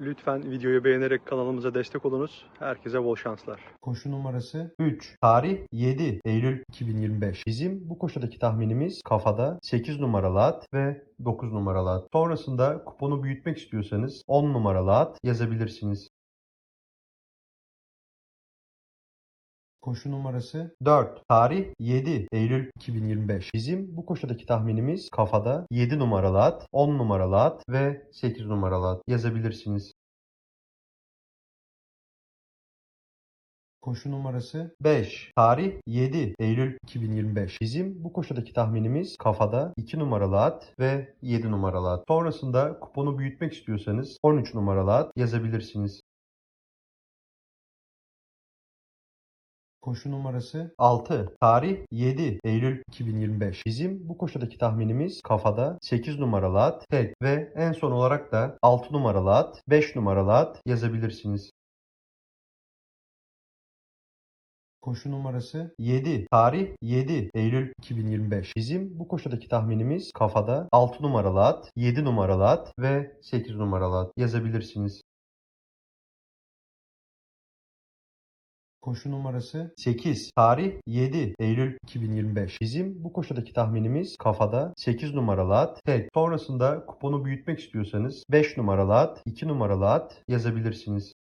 Lütfen videoyu beğenerek kanalımıza destek olunuz. Herkese bol şanslar. Koşu numarası 3. Tarih 7 Eylül 2025. Bizim bu koşudaki tahminimiz kafada 8 numaralı at ve 9 numaralı at. Sonrasında kuponu büyütmek istiyorsanız 10 numaralı at yazabilirsiniz. Koşu numarası 4. Tarih 7 Eylül 2025. Bizim bu koşudaki tahminimiz kafada 7 numaralı at, 10 numaralı at ve 8 numaralı at yazabilirsiniz. Koşu numarası 5. Tarih 7 Eylül 2025. Bizim bu koşudaki tahminimiz kafada 2 numaralı at ve 7 numaralı at. Sonrasında kuponu büyütmek istiyorsanız 13 numaralı at yazabilirsiniz. Koşu numarası 6. Tarih 7 Eylül 2025. Bizim bu koşudaki tahminimiz kafada 8 numaralı at, tek ve en son olarak da 6 numaralı at, 5 numaralı at yazabilirsiniz. Koşu numarası 7. Tarih 7 Eylül 2025. Bizim bu koşudaki tahminimiz kafada 6 numaralı at, 7 numaralı at ve 8 numaralı at yazabilirsiniz. Koşu numarası 8. Tarih 7 Eylül 2025. Bizim bu koşudaki tahminimiz kafada 8 numaralı at, tek. Sonrasında kuponu büyütmek istiyorsanız 5 numaralı at, 2 numaralı at yazabilirsiniz.